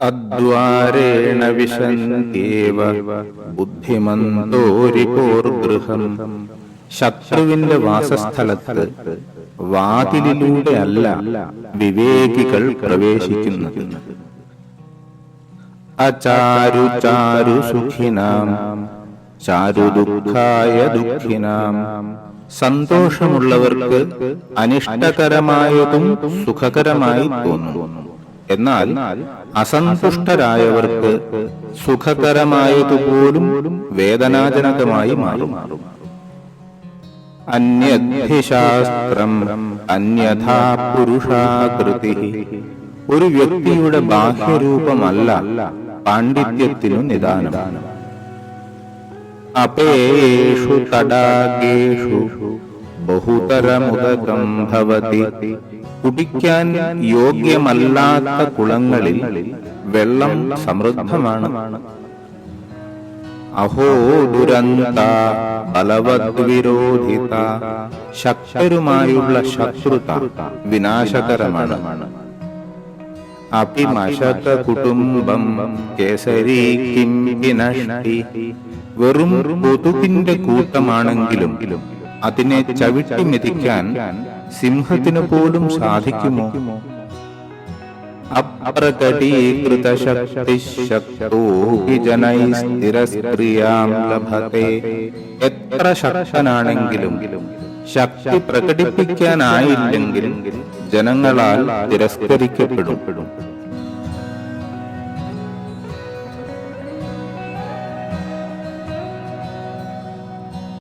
അദ്വാരേണ വിശന്തിയേവ ബുദ്ധിമന്തോരിപോർഗൃഹം ശത്രുവിന്റെ വാസസ്ഥലത്ത് വാതിലിലൂടെ അല്ല വിവേകികൾ പ്രവേശിക്കുന്നത്. അചാരു ചാരു സുഖിനാം ചാരു ദുഃഖായ ദുഃഖിനാം. സന്തോഷമുള്ളവർക്ക് അനിഷ്ടകരമായതും സുഖകരമായി തോന്നും. എന്നാൽ അസന്തുഷ്ടരായവർക്ക് സുഖകരമായതുപോലും വേദനാജനകമായി മാറും. അന്യധിശാസ്ത്രം അന്യഥാ പുരുഷാകൃതി ഒരു വ്യക്തിയുടെ ബാഹ്യരൂപമല്ല പാണ്ഡിത്യത്തിനു നിദാനം. അപേഷു തടാകേഷു ബഹുതരമുദകം ഭവതി കുടിക്കാൻ യോഗ്യമല്ലാത്ത കുളങ്ങളിൽ വെള്ളം സമൃദ്ധമാണ്. അഹോ ദുരന്ത ബലവദ്വിരോധിത ശക്തരുമായുള്ള ശത്രുത വിനാശകരമാണ്. അപിമശക കുടുംബം കേസരി കിം വെറും കൊതുകിന്റെ കൂട്ടമാണെങ്കിലും അതിനെ ചവിട്ടി മെതിക്കാൻ സിംഹത്തിനു പോലും സാധിക്കുമോ? അപ്രകടീകൃത ശക്തി ശക്തോ ജനൈ സ്ഥിരസ്ത്രിയാം ലഭത്തെ. എത്ര ശക്തനാണെങ്കിലും ശക്തി പ്രകടിപ്പിക്കാനായില്ലെങ്കിൽ ജനങ്ങളാൽ തിരസ്കരിക്കപ്പെടും.